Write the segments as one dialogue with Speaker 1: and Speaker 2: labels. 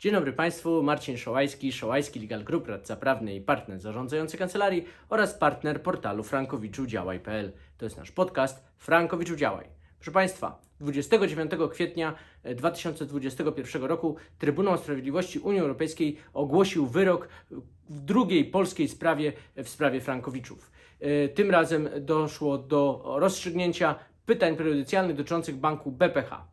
Speaker 1: Dzień dobry Państwu, Marcin Szołajski, Szołajski Legal Group, radca prawny i partner zarządzający kancelarii oraz partner portalu frankowiczudziałaj.pl. To jest nasz podcast Frankowiczu Działaj. Proszę Państwa, 29 kwietnia e, 2021 roku Trybunał Sprawiedliwości Unii Europejskiej ogłosił wyrok w drugiej polskiej sprawie, w sprawie Frankowiczów. E, Tym razem doszło do rozstrzygnięcia pytań prejudycjalnych dotyczących banku BPH.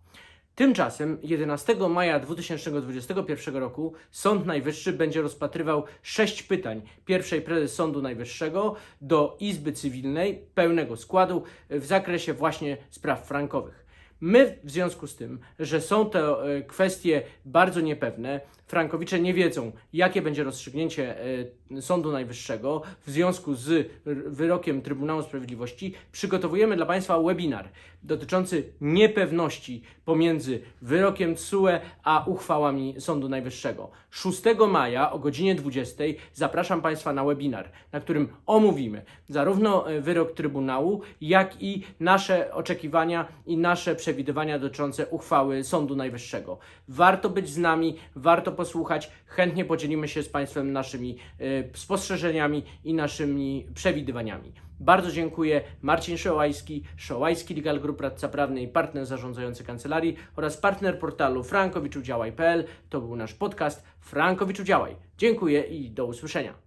Speaker 1: Tymczasem 11 maja 2021 roku Sąd Najwyższy będzie rozpatrywał sześć pytań pierwszej prezes Sądu Najwyższego do Izby Cywilnej pełnego składu w zakresie właśnie spraw frankowych. My w związku z tym, że są to e, kwestie bardzo niepewne, Frankowicze nie wiedzą, jakie będzie rozstrzygnięcie e, Sądu Najwyższego w związku z wyrokiem Trybunału Sprawiedliwości, przygotowujemy dla Państwa webinar dotyczący niepewności pomiędzy wyrokiem TSUE a uchwałami Sądu Najwyższego. 6 maja o godzinie 20 zapraszam Państwa na webinar, na którym omówimy zarówno e, wyrok Trybunału, jak i nasze oczekiwania i nasze przewidywania dotyczące uchwały Sądu Najwyższego. Warto być z nami, warto posłuchać. Chętnie podzielimy się z Państwem naszymi e, spostrzeżeniami i naszymi przewidywaniami. Bardzo dziękuję. Marcin Szołajski, Szołajski Legal Group, radca prawny i partner zarządzający kancelarii oraz partner portalu frankowiczudziałaj.pl. To był nasz podcast Frankowiczu Działaj. Dziękuję i do usłyszenia.